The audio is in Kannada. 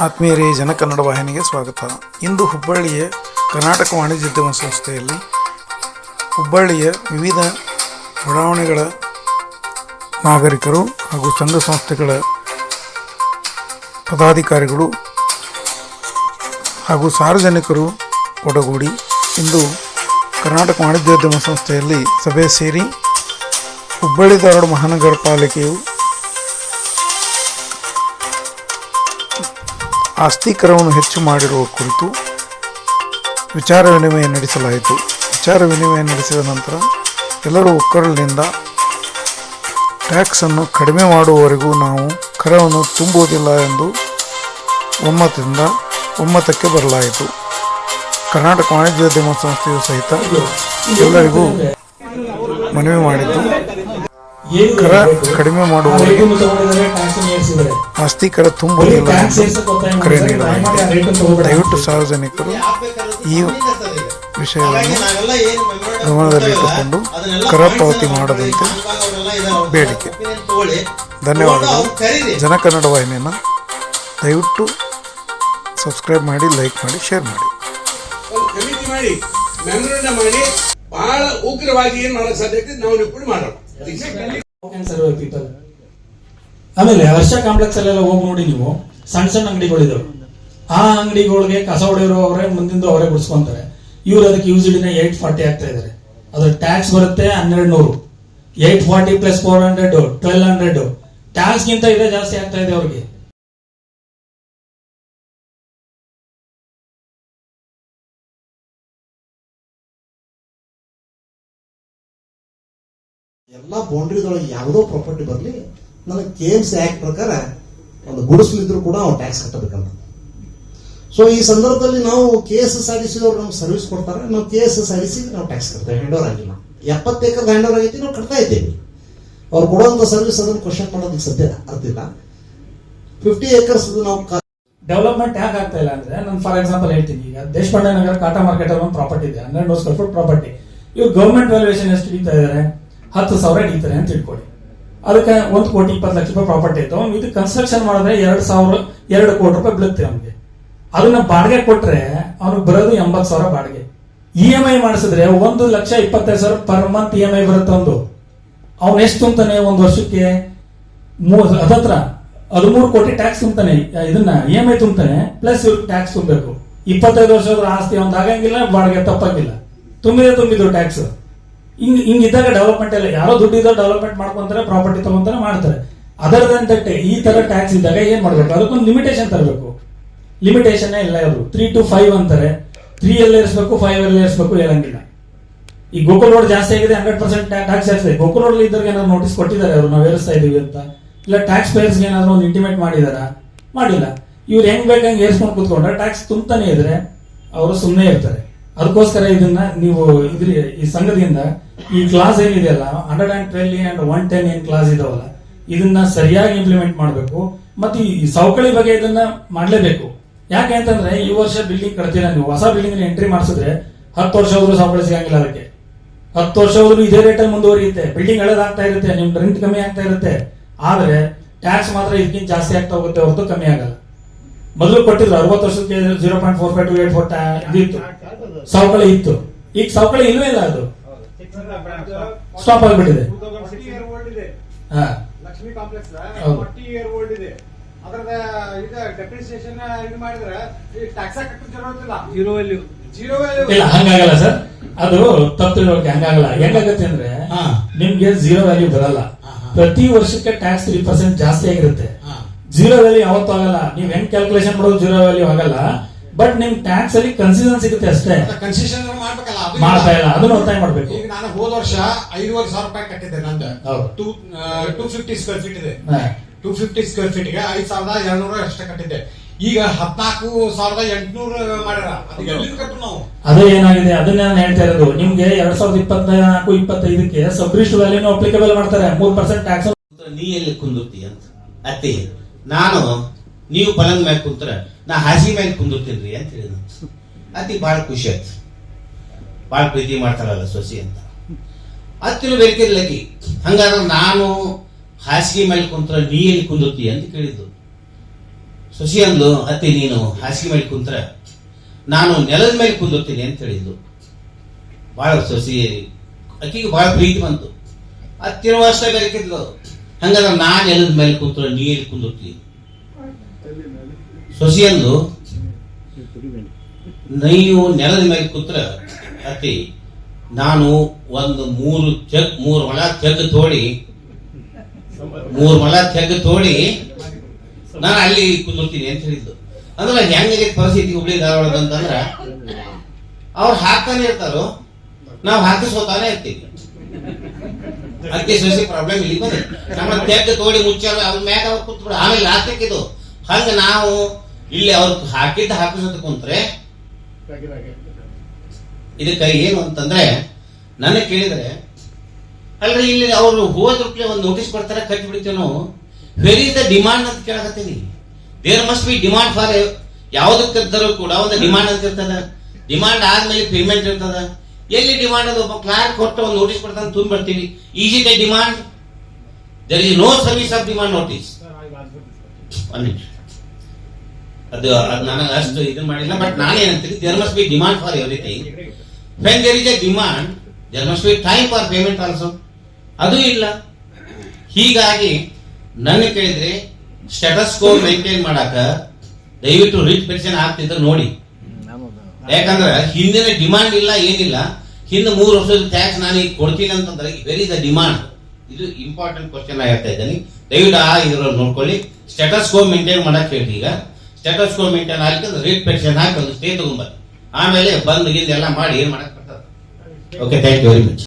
ಆತ್ಮೀಯರೇ, ಜನಕನ್ನಡ ವಾಹಿನಿಗೆ ಸ್ವಾಗತ. ಇಂದು ಹುಬ್ಬಳ್ಳಿಯ ಕರ್ನಾಟಕ ವಾಣಿಜ್ಯೋದ್ಯಮ ಸಂಸ್ಥೆಯಲ್ಲಿ ಹುಬ್ಬಳ್ಳಿಯ ವಿವಿಧ ಬಡಾವಣೆಗಳ ನಾಗರಿಕರು ಹಾಗೂ ಸಂಘ ಸಂಸ್ಥೆಗಳ ಪದಾಧಿಕಾರಿಗಳು ಹಾಗೂ ಸಾರ್ವಜನಿಕರು ಒಡಗೂಡಿ ಇಂದು ಕರ್ನಾಟಕ ವಾಣಿಜ್ಯೋದ್ಯಮ ಸಂಸ್ಥೆಯಲ್ಲಿ ಸಭೆ ಸೇರಿ ಹುಬ್ಬಳ್ಳಿ ಧಾರವಾಡ ಮಹಾನಗರ ಪಾಲಿಕೆಯು ಆಸ್ತೀಕರವನ್ನು ಹೆಚ್ಚು ಮಾಡಿರುವ ಕುರಿತು ವಿಚಾರ ವಿನಿಮಯ ನಡೆಸಲಾಯಿತು. ವಿಚಾರ ವಿನಿಮಯ ನಡೆಸಿದ ನಂತರ ಎಲ್ಲರೂ ಒಕ್ಕರಲಿನಿಂದ ಟ್ಯಾಕ್ಸನ್ನು ಕಡಿಮೆ ಮಾಡುವವರೆಗೂ ನಾವು ಕರವನ್ನು ತುಂಬುವುದಿಲ್ಲ ಎಂದು ಒಮ್ಮತದಿಂದ ಒಮ್ಮತಕ್ಕೆ ಬರಲಾಯಿತು. ಕರ್ನಾಟಕ ವಾಣಿಜ್ಯೋದ್ಯಮ ಸಂಸ್ಥೆಯು ಸಹಿತ ಎಲ್ಲರಿಗೂ ಮನವಿ ಮಾಡಿದ್ದು ಕರ ಕಡಿಮೆ ಮಾಡುವವರಿಗೆ ಆಸ್ತಿ ಕರ ತುಂಬುವುದಿಲ್ಲ ಎಂದು ಕರೆ ನೀಡಲಾಗಿದೆ. ದಯವಿಟ್ಟು ಸಾರ್ವಜನಿಕರು ಈ ವಿಷಯವನ್ನು ಗಮನದಲ್ಲಿಟ್ಟುಕೊಂಡು ಕರ ಪಾವತಿ ಮಾಡದಂತೆ ಬೇಡಿಕೆ. ಧನ್ಯವಾದಗಳು. ಜನಕನ್ನಡ ವಾಹಿನಿಯನ್ನು ದಯವಿಟ್ಟು ಸಬ್ಸ್ಕ್ರೈಬ್ ಮಾಡಿ ಲೈಕ್ ಮಾಡಿ ಶೇರ್ ಮಾಡಿ. ಮಾಡಿ ಬಹಳ ಉಗ್ರವಾಗಿ ಏನು ಮಾಡೋಕ್ಕೆ ಸಾಧ್ಯತೆ ನಾವು ನಿಪ್ಪುಣಿ ಮಾಡೋಣ ಆಮೇಲೆ ಹರ್ಷ ಕಾಂಪ್ಲೆಕ್ಸ್ ಅಲ್ಲೆಲ್ಲ ಹೋಗಿ ನೋಡಿ ನೀವು ಸಣ್ಣ ಸಣ್ಣ ಅಂಗಡಿಗಳಿದಾವೆ. ಆ ಅಂಗಡಿಗಳಿಗೆ ಕಸ ಹೊಡೆಯೋರು ಅವರೇ ಮುಂದಿಂದ ಅವರೇ ಗುಡ್ಸ್ಕೊಂತಾರೆ. ಇವ್ರು ಅದಕ್ಕೆ ಯೂಸ್ ಇಡಿನ ಏಟ್ ಫಾರ್ಟಿ ಆಗ್ತಾ ಇದಾರೆ. ಅದ್ರ ಟ್ಯಾಕ್ಸ್ ಬರುತ್ತೆ ಹನ್ನೆರಡು ನೂರು eight forty plus four hundred twelve hundred tax ಗಿಂತ ಇದೇ ಜಾಸ್ತಿ ಆಗ್ತಾ ಇದೆ ಅವ್ರಿಗೆ. ಎಲ್ಲ ಬೌಂಡ್ರಿದೊಳಗೆ ಯಾವುದೋ ಪ್ರಾಪರ್ಟಿ ಬರಲಿ, ನನಗೆ ಕೆ ಎಂ ಸಿ ಪ್ರಕಾರ ಒಂದು ಗುಡಿಸ್ಲಿದ್ರು ಕೂಡ ಅವ್ನು ಟ್ಯಾಕ್ಸ್ ಕಟ್ಟಬೇಕಂತ ಸೊ ಈ ಸಂದರ್ಭದಲ್ಲಿ ನಾವು ಕೆ ಎಸ್ ಎಸ್ ಆಡಿಸಿದವ್ರು ನಮ್ಗೆ ಸರ್ವಿಸ್ ಕೊಡ್ತಾರೆ, ನಾವು ಕೆ ಎಸ್ ಎಸ್ ಆಡಿಸಿ ನಾವು ಟ್ಯಾಕ್ಸ್ ಕಟ್ತೇವೆ ಹ್ಯಾಂಡ್ ಓವರ್ ಆಗಿಲ್ಲ. ಎಪ್ಪತ್ತು ಏಕರ್ ಹ್ಯಾಂಡ್ ಓವರ್ ಆಗೈತಿ, ನಾವು ಕಟ್ತಾ ಇದ್ದೇವೆ. ಅವ್ರು ಕೊಡುವಂಥ ಸರ್ವಿಸ್ ಅದನ್ನು ಕ್ವಶನ್ ಮಾಡೋದಕ್ಕೆ ಸದ್ಯ ಅರ್ಥ ಇಲ್ಲ. ಫಿಫ್ಟಿ ಏಕರ್ಸ್ ನಾವು ಡೆವಲಪ್ಮೆಂಟ್ ಯಾಕೆ ಆಗ್ತಾ ಇಲ್ಲ ಅಂದ್ರೆ, ನಾನು ಫಾರ್ ಎಕ್ಸಾಂಪಲ್ ಹೇಳ್ತೀನಿ, ಈಗ ದೇಶಪಾಂಡೆ ನಗರ ಕಾಟಾ ಮಾರ್ಕೆಟ್ ಅಲ್ಲಿ ಒಂದು ಪ್ರಾಪರ್ಟಿ ಇದೆ, ಹನ್ನೆರಡು ಸ್ಕ್ವೇರ್ ಫುಟ್ ಪ್ರಾಪರ್ಟಿ ಇವ್ರು ಗೌರ್ಮೆಂಟ್ ವ್ಯಾಲ್ಯೂಯೇಷನ್ ಎಷ್ಟು ಹಿಡಿತಾ ಇದಾರೆ? ಹತ್ತು ಸಾವಿರ ಹಿಡಿತಾರೆ ಅಂತ ತಿಳ್ಕೊಳ್ಳಿ. ಅದಕ್ಕೆ ಒಂದು ಕೋಟಿ ಇಪ್ಪತ್ತು ಲಕ್ಷ ರೂಪಾಯಿ ಪ್ರಾಪರ್ಟಿ ಇತ್ತು. ಇದು ಕನ್ಸ್ಟ್ರಕ್ಷನ್ ಮಾಡಿದ್ರೆ ಎರಡು ಸಾವಿರ, ಎರಡು ಕೋಟಿ ರೂಪಾಯಿ ಬೀಳುತ್ತೆ ಅವನಿಗೆ. ಅದನ್ನ ಬಾಡಿಗೆ ಕೊಟ್ರೆ ಅವ್ನಿಗೆ ಬರೋದು ಎಂಬತ್ತು ಸಾವಿರ ಬಾಡಿಗೆ. ಇ ಎಂ ಐ ಮಾಡಿಸಿದ್ರೆ ಒಂದು ಲಕ್ಷ ಇಪ್ಪತ್ತೈದು ಸಾವಿರ per month E M I ಬರುತ್ತೆ ಒಂದು. ಅವ್ನು ಎಷ್ಟು ತುಂಬ್ತಾನೆ ಒಂದು ವರ್ಷಕ್ಕೆ? ಅದತ್ರ ಹದಿಮೂರು ಕೋಟಿ ಟ್ಯಾಕ್ಸ್ ತುಂಬ್ತಾನೆ. ಇದನ್ನ ಇ ಎಂ ಐ ತುಂಬ್ತಾನೆ ಪ್ಲಸ್ ಇವ್ರಿಗೆ ಟ್ಯಾಕ್ಸ್ ತುಂಬಬೇಕು. ಇಪ್ಪತ್ತೈದು ವರ್ಷದ ಆಸ್ತಿ ಒಂದು ಆಗಂಗಿಲ್ಲ, ಬಾಡಿಗೆ ತಪ್ಪಂಗಿಲ್ಲ. ತುಂಬಿದೆ ತುಂಬಿದ್ರು ಟ್ಯಾಕ್ಸ್ ಹಿಂಗ್ ಹಿಂಗಿದ್ದಾಗ ಡೆವಲಪ್ಮೆಂಟ್ ಎಲ್ಲ ಯಾರೋ ದುಡ್ಡಿದ್ದ ಡೆವಲಪ್ಮೆಂಟ್ ಮಾಡ್ಕೊಂತಾರೆ ಪ್ರಾಪರ್ಟಿ ತಗೊಂತಾರೆ, ಮಾಡ್ತಾರೆ. ಅದರ್ ದನ್ ಈ ತರ ಟ್ಯಾಕ್ಸ್ ಇದ್ದಾಗ ಏನ್ ಮಾಡ್ಬೇಕು? ಅದಕ್ಕೊಂದು ಲಿಮಿಟೇಷನ್ ತರಬೇಕು. ಲಿಮಿಟೇಷನ್ ಇಲ್ಲ ಅವರು ತ್ರೀ ಟು ಫೈವ್ ಅಂತಾರೆ. ತ್ರೀ ಅಲ್ಲಿ ಇರಿಸಬೇಕು ಫೈವ್ ಅಲ್ಲಿ ಇರಿಸಬೇಕು ಹೇಳಂಗಿಲ್ಲ. ಈ ಗೋಕುಲ್ ರೋಡ್ ಜಾಸ್ತಿ ಆಗಿದೆ ಹಂಡ್ರೆಡ್ ಪರ್ಸೆಂಟ್ ಟ್ಯಾಕ್ಸ್ ಜಾಸ್ತಿ ಗೋಕುಲ್ ರೋಡ್ ಇದ್ದವ್ರಿಗೆ ಏನಾದ್ರು ನೋಟಿಸ್ ಕೊಟ್ಟಿದ್ದಾರೆ ಅವರು? ನಾವು ಏರಿಸ್ತಾ ಇದೀವಿ ಅಂತ. ಇಲ್ಲ ಟ್ಯಾಕ್ಸ್ ಪೇಯರ್ಸ್ ಏನಾದ್ರು ಒಂದು ಇಂಟಿಮೇಟ್ ಮಾಡಿದಾರ? ಮಾಡಿಲ್ಲ. ಇವ್ರು ಹೆಂಗ್ ಬೇಕಂಗೆ ಏರಿಸ್ಕೊಂಡು ಕೂತ್ಕೊಂಡ್ರೆ ಟ್ಯಾಕ್ಸ್ ತುಂಬತಾನೆ ಇದ್ರೆ, ಅವರು ಸುಮ್ಮನೆ ಇರ್ತಾರೆ. ಅದಕ್ಕೋಸ್ಕರ ಇದನ್ನ ನೀವು ಇದ್ರ, ಈ ಸಂಘದಿಂದ ಈ ಕ್ಲಾಸ್ ಏನಿದೆಯಲ್ಲ hundred and twelve and one ten ಏನ್ ಕ್ಲಾಸ್ ಇದಾವಲ್ಲ, ಇದನ್ನ ಸರಿಯಾಗಿ ಇಂಪ್ಲಿಮೆಂಟ್ ಮಾಡಬೇಕು ಮತ್ತೆ ಈ ಸವಕಳಿ ಬಗ್ಗೆ ಇದನ್ನ ಮಾಡಲೇಬೇಕು. ಯಾಕೆ ಅಂತಂದ್ರೆ ಈ ವರ್ಷ ಬಿಲ್ಡಿಂಗ್ ಕಟ್ತೀರಾ ನೀವು? ಹೊಸ ಬಿಲ್ಡಿಂಗ್ ಎಂಟ್ರಿ ಮಾಡಿಸಿದ್ರೆ ಹತ್ತು ವರ್ಷ ಹೋದ್ರು ಸವಕಳಿ ಸಿಗಂಗಿಲ್ಲ ಅದಕ್ಕೆ. ಹತ್ತು ವರ್ಷ ಹೋದ್ರು ಇದೇ ರೇಟಲ್ಲಿ ಮುಂದುವರಿಯುತ್ತೆ. ಬಿಲ್ಡಿಂಗ್ ಹಳೇದಾಗ್ತಾ ಇರುತ್ತೆ ನಿಮ್ ರೆಂಟ್ ಕಮ್ಮಿ ಆಗ್ತಾ ಇರುತ್ತೆ. ಆದ್ರೆ ಟ್ಯಾಕ್ಸ್ ಮಾತ್ರ ಇದಕ್ಕಿಂತ ಜಾಸ್ತಿ ಆಗ್ತಾ ಹೋಗುತ್ತೆ ಹೊರತು ಕಮ್ಮಿ ಆಗಲ್ಲ. ಮೊದಲು ಕೊಟ್ಟಿದ್ರು ಅರವತ್ತು ವರ್ಷಕ್ಕೆ zero point four five two eight four ಇದಿತ್ತು ಸವಕಳಿ ಇತ್ತು. ಈಗ ಸವಕಳಿ ಇಲ್ವೇ ಇಲ್ಲ ಅದು? ಸ್ಟಾಪ್ ಆಗಿಬಿಟ್ಟಿದೆ. ಇಯರ್ ಓಲ್ಡ್ ಇದೆ ಹಾ. ಲಕ್ಷ್ಮಿ ಕಾಂಪ್ಲೆಕ್ಸ್ ಹೌದು. ಫಾರ್ಟಿ ಇಯರ್ ಓಲ್ಡ್ ಇದೆ. ಅದ್ರದ ಇದು ಡೆಪ್ರಿಸಿಯೇಷನ್ ಇದು ಮಾಡಿದ್ರೆ ಈ ಟ್ಯಾಕ್ಸ್ ಕಟ್ಟೋ ಜರುರತಿಲ್ಲ ಜೀರೋ ವ್ಯಾಲ್ಯೂ ಜೀರೋ ವ್ಯಾಲ್ಯೂ ಇಲ್ಲ ಹಂಗಾಗಲ್ಲ ಸರ್. ಅದು ತಪ್ಪು ತಿಳುವಳಿಕೆ ಹಂಗಾಗಲ್ಲ. ಹೆಂಗಾಗತ್ತೆ ಅಂದ್ರೆ ಹಾ. ನಿಮ್ಗೆ ಜೀರೋ ವ್ಯಾಲ್ಯೂ ಬರಲ್ಲ. ಪ್ರತಿ ವರ್ಷಕ್ಕೆ ಟ್ಯಾಕ್ಸ್ ತ್ರೀ ಪರ್ಸೆಂಟ್ ಜಾಸ್ತಿ ಆಗಿರುತ್ತೆ. ಜೀರೋ ವ್ಯಾಲ್ಯೂ ಯಾವತ್ತೂ ಆಗಲ್ಲ. ನೀವ್ ಹೆಂಗ್ ಕ್ಯಾಲ್ಕುಲೇಷನ್ ಮಾಡೋದು ಜೀರೋ ವ್ಯಾಲ್ಯೂ ಆಗಲ್ಲ. ಬಟ್ ನಿಮ್ ಟ್ಯಾಕ್ಸ್ ಅಲ್ಲಿ ಕನ್ಸಿಷನ್ ಸಿಗುತ್ತೆ ಅಷ್ಟೇ. ಕನ್ಸಿಷನ್ ಮಾಡ್ಬೇಕಲ್ಲ ಅದು ಮಾಡ್ತಾ ಇಲ್ಲ ಅದನ್ನ ಒತ್ತಾಯ ಮಾಡ್ಬೇಕು. ಈಗ ನಾನು ಹೋದ ವರ್ಷ ಐದುವರೆ ಸಾವಿರ ರೂಪಾಯಿ ಕಟ್ಟಿದ್ದೆ ನಂದು. Two two fifty square feet ಇದೆ. ಟೂ ಫಿಫ್ಟಿ ಸ್ಕ್ವೇರ್ ಫೀಟ್ಗೆ ಐದ್ ಸಾವಿರದ ಎರಡ್ನೂರ ಅಷ್ಟೇ ಕಟ್ಟಿದ್ದೆ. ಈಗ ಹದಿನಾಲ್ಕು ಸಾವಿರದ ಎಂಟುನೂರು ಮಾಡ್ಯಾರ. ಅದು ನಾವು? ಅದೇ ಏನಾಗಿದೆ? ಅದನ್ನ ನಾನು ಹೇಳ್ತಾ ಇರೋದು. ನಿಮ್ಗೆ ಎರಡ್ ಸಾವಿರದ ಇಪ್ಪತ್ನಾಲ್ಕು ಇಪ್ಪತ್ತೈದಕ್ಕೆ ಸಬ್ರಿಸ್ಟ್ ವ್ಯಾಲ್ಯೂನು ಅಪ್ಲಿಕೇಬಲ್ ಮಾಡ್ತಾರೆ. ಮೂರ್ ಪರ್ಸೆಂಟ್ ಟ್ಯಾಕ್ಸ್ ನೀ ಎಲ್ಲಿ ಕುಂದುತ್ತಿ ಅಂತ? ಅತ್ತೆ ನಾನು ನೀವು ಪಲಂಗ್ ಮ್ಯಾಗ ಕುಂತ್ರ, ನಾ ಹಾಸಿ ಮ್ಯಾಗ ಕುಂದಿರ್ತೀನಿ ಅಂತ ಹೇಳಿದ ಅತಿ ಬಹಳ ಖುಷಿ ಆಯ್ತು. ಬಹಳ ಪ್ರೀತಿ ಮಾಡ್ತಾರಲ್ಲ ಸೊಸಿ ಅಂತ. ಅತ್ತಿನ ಬೇಕಿರ್ಲಕ್ಕಿ ಹಂಗಾದ್ರೆ ನಾನು ಹಾಸಿಗೆ ಮೇಲೆ ಕುಂತ್ರ ನೀ ಎಲ್ಲಿ ಕುಂದಿರ್ತಿ ಅಂತ ಕೇಳಿದ್ದು. ಸೊಸಿ ಅಂದ್ಲು, ಅತ್ತಿ ನೀನು ಹಾಸಿಗೆ ಮೇಲೆ ಕುಂತ್ರ, ನಾನು ನೆಲದ ಮೇಲೆ ಕುಂದಿರ್ತೀನಿ ಅಂತ ಹೇಳಿದ್ಲು ಬಹಳ ಸೊಸಿ, ಅಕ್ಕಿಗೆ ಬಹಳ ಪ್ರೀತಿ ಬಂತು. ಹತ್ತಿರ ವರ್ಷ ಬೇಕಿದ್ಲು ಹಂಗಾದ್ರೆ ನಾನು ನೆಲದ ಮೇಲೆ ಕುಂತ್ರ ನೀರು ಕುಂದಿರ್ತೀನಿ ಸೊಸಿ ನೈಯು ನೀವು ನೆಲದ ಮೇಲೆ ಕೂತ್ರ ಅತಿ ನಾನು ಒಂದು ಮೂರು ತೆಗ್ ಮೂರು ಮೊಳ ತೆಗ್ ತೋಡಿ ಮೂರು ಮಳ ತೆಗ್ ತೋಡಿ ನಾನು ಅಲ್ಲಿ ಕುಂದಿರ್ತೀನಿ ಅಂತ ಹೇಳಿದ್ದು. ಅಂದ್ರೆ ಹೆಂಗಿದೆ ಪರಿಸ್ಥಿತಿ ಹುಬ್ಳಿ ಧಾರವಾಡ ಅಂತಂದ್ರ ಅವ್ರು ಹಾಕ್ತಾನೆ ಇರ್ತಾರೋ ನಾವು ಹಾಕಿಸ್ಕೋತಾನೆ ಇರ್ತೀವಿ. ಅದಕ್ಕೆ ಸೊಸಿ ಪ್ರಾಬ್ಲಮ್ ಇಲ್ಲಿ ಬಂದ್ರೆ ನಮ್ಮ ತೆಗ್ ತೋಡಿ ಮುಚ್ಚಾರ ಅವ್ರ ಮ್ಯಾಗ ಅವ್ರು ಕೂತ್ಬಿಡು. ಆಮೇಲೆ ಹಾಕ್ತಿದ್ದು ಹಂಗ ನಾವು ಇಲ್ಲಿ ಅವ್ರು ಹಾಕಿದ್ದ ಹಾಕಿಸೋದು ಕುಂತ್ರೆ ಇದಕ್ಕೆ ಏನು ಅಂತಂದ್ರೆ ನನಗೆ ಕೇಳಿದ್ರೆ ಅಲ್ರಿ ಇಲ್ಲಿ ಅವರು ಹೋದ್ರಪ್ಲೆ ಒಂದು ನೋಟಿಸ್ ಕೊಡ್ತಾರೆ ಕಟ್ಟಿ ಬಿಡ್ತೀವಿ ನಾವು. ವೆರ್ ಇಸ್ ದ ಡಿಮಾಂಡ್ ಅಂತ ಕೇಳಕತ್ತೀನಿ. There must be demand for ಯಾವುದಕ್ಕಿದ್ದರೂ ಕೂಡ ಒಂದು ಡಿಮಾಂಡ್ ಅಂತ ಇರ್ತದ. ಡಿಮಾಂಡ್ ಆದ್ಮೇಲೆ ಪೇಮೆಂಟ್ ಇರ್ತದ. ಎಲ್ಲಿ ಡಿಮಾಂಡ್ ಅದು? ಒಬ್ಬ ಕ್ಲಾರ್ಕ್ ಕೊಟ್ಟು ಒಂದು ನೋಟಿಸ್ ಕೊಡ್ತಾನೆ ತುಂಬ ಬರ್ತೀವಿ is it a demand there is no service of demand notice ಅದು ಅದು ಅಷ್ಟು ಇದು ಮಾಡಿಲ್ಲ ಬಟ್ ನಾನು ಏನಂತೀನಿ there must be demand for everything when there is a demand there must be time for payment also ಅದು ಇಲ್ಲ. ಹೀಗಾಗಿ, ನನ್ನ ಕೇಳಿದ್ರೆ ಸ್ಟೇಟಸ್ ಕೋ ಮೇಂಟೈನ್ ಮಾಡಾಕ ದಯವಿಟ್ಟು ರಿಚ್ ಪೆನ್ಷನ್ ಆಗ್ತಿದ್ರೆ ನೋಡಿ. ಯಾಕಂದ್ರೆ, ಹಿಂದಿನ ಡಿಮಾಂಡ್ ಇಲ್ಲ, ಏನಿಲ್ಲ. ಹಿಂದೆ ಮೂರು ವರ್ಷದ ಟ್ಯಾಕ್ಸ್ ನಾನು ಈಗ ಕೊಡ್ತೀನಿ ಅಂತಂದ್ರೆ ವೆರ್ ಇಸ್ ದ ಡಿಮಾಂಡ್ ಇದು ಇಂಪಾರ್ಟೆಂಟ್ ಕ್ವಶನ್ ಆಗ್ತಾ ಇದ್ದೀನಿ. ದಯವಿಟ್ಟು ಆ ಇದ್ರಲ್ಲಿ ನೋಡ್ಕೊಳ್ಳಿ. ಸ್ಟೇಟಸ್ ಕೋ ಮೇಂಟೈನ್ ಮಾಡಕ್ ಹೇಳಿ ಈಗ. ಸ್ಟೇಟಸ್ ಕೋ ಮೇಂಟೈನ್ ಹಾಕಿದ್ರೆ ರೇಟ್ ಪೆನ್ಷನ್ ಹಾಕಿ ಒಂದು ಸ್ಟೇ ತಗೊಂಬರ್ರಿ ಆಮೇಲೆ ಬಂದು ಗಿಂದ್ ಎಲ್ಲ ಮಾಡಿ ಏನ್ ಮಾಡಕ್ ಬರ್ತದೆ? Okay thank you very much